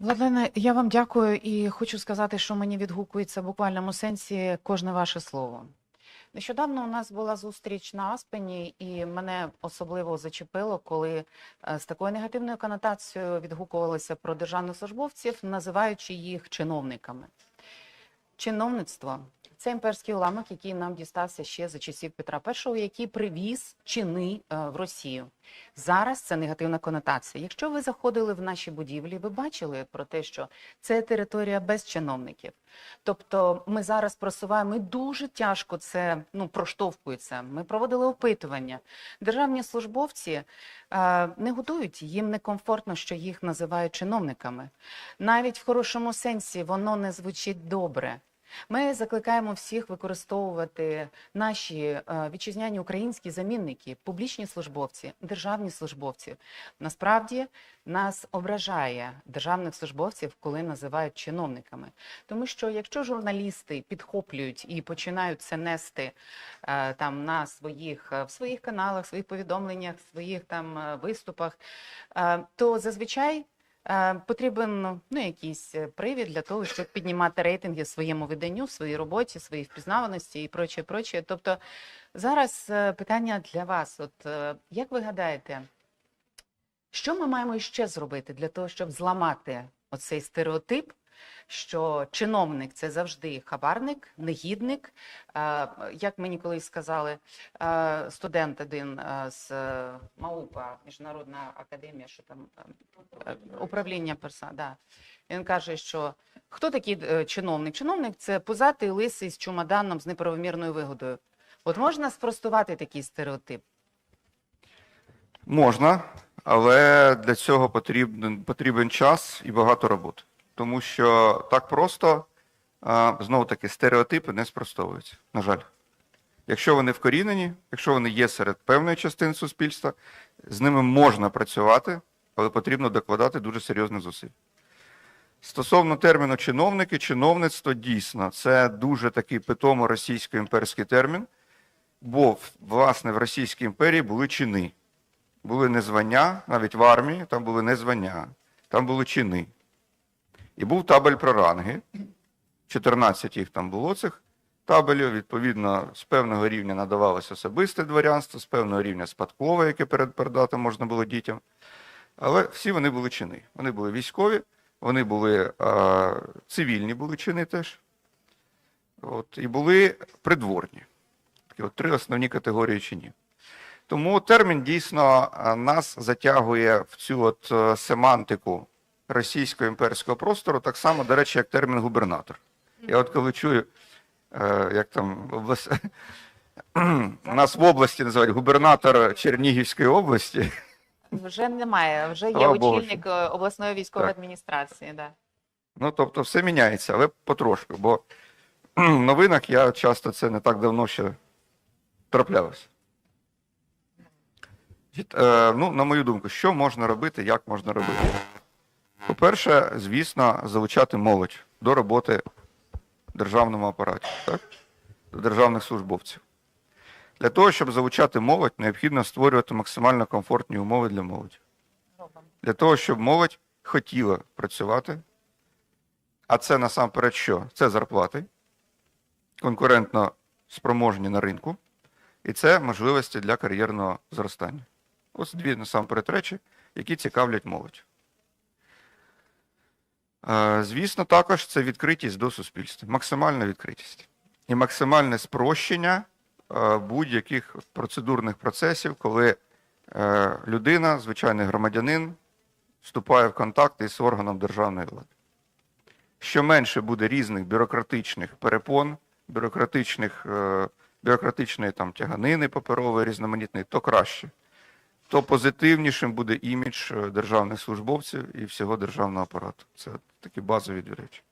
Владлене, я вам дякую і хочу сказати, що мені відгукується в буквальному сенсі кожне ваше слово. Нещодавно у нас була зустріч на Аспені, і мене особливо зачепило, коли е, з такою негативною конотацією відгукувалися про державних службовців, називаючи їх чиновниками. Чиновництво це імперський уламок, який нам дістався ще за часів Петра І, який привіз чини е, в Росію. Зараз це негативна конотація. Якщо ви заходили в наші будівлі, ви бачили про те, що це територія без чиновників. Тобто ми зараз просуваємо і дуже тяжко це ну, проштовхується. Ми проводили опитування. Державні службовці е, не готують, їм некомфортно, що їх називають чиновниками. Навіть в хорошому сенсі воно не звучить добре. Ми закликаємо всіх використовувати наші е, вітчизняні українські замінники, публічні службовці, державні службовці. Насправді нас ображає державних службовців, коли називають чиновниками. Тому що якщо журналісти підхоплюють і починають це нести е, там на своїх е, в своїх каналах, своїх повідомленнях, своїх там виступах, то зазвичай. Е, Потрібен ну, якийсь е, привід для того, щоб піднімати рейтинги своєму виданню, своїй роботі, своїй впізнаваності і проче, проче. Тобто зараз е, питання для вас. От як ви гадаєте, що ми маємо ще зробити для того, щоб зламати оцей стереотип, що чиновник це завжди хабарник, негідник. Е, Як мені колись сказали, е, студент один е, з МАУПа, Міжнародна академія, що там управління перса, да. Він каже, що хто такий чиновник? Чиновник це пузатий лисий з чумоданом з неправомірною вигодою. От можна спростувати такий стереотип? Можна, але для цього потрібен, потрібен час і багато роботи. Тому що так просто, знову таки, стереотипи не спростовуються, на жаль. Якщо вони вкорінені, якщо вони є серед певної частини суспільства, з ними можна працювати, але потрібно докладати дуже серйозних зусиль. Стосовно терміну чиновники, чиновництво дійсно це дуже такий питомо російсько-імперський термін, бо власне в Російській імперії були чини. Були не звання, навіть в армії там були не звання, там були чини. І був табель про ранги. 14 їх там було цих табелів. Відповідно, з певного рівня надавалося особисте дворянство, з певного рівня спадкове, яке передати можна було дітям. Але всі вони були чини. Вони були військові, вони були а, цивільні були чини теж. От, і були придворні. Такі от три основні категорії чинів. Тому термін дійсно нас затягує в цю от е, семантику російського імперського простору, так само, до речі, як термін губернатор. Я от коли чую, е, як там облас... у нас в області називають губернатор Чернігівської області. Вже немає, вже є Слава очільник е, обласної військової Так. адміністрації. Да. Ну, тобто, все міняється, але потрошку. Бо в новинах я часто це не так давно ще траплялося. Е, Ну, на мою думку, що можна робити, як можна робити? По-перше, звісно, залучати молодь до роботи державному апараті, так? до державних службовців. Для того, щоб залучати молодь, необхідно створювати максимально комфортні умови для молоді. Для того, щоб молодь хотіла працювати, а це насамперед що? Це зарплати, конкурентно спроможні на ринку, і це можливості для кар'єрного зростання. Ось дві насамперед речі, які цікавлять молодь. Звісно, також це відкритість до суспільства, максимальна відкритість і максимальне спрощення е, будь-яких процедурних процесів, коли е, людина, звичайний громадянин, вступає в контакт із органом державної влади. Що менше буде різних бюрократичних перепон, бюрократичних, е, бюрократичної там, тяганини паперової, різноманітної, то краще. То позитивнішим буде імідж державних службовців і всього державного апарату. Це такі базові речі.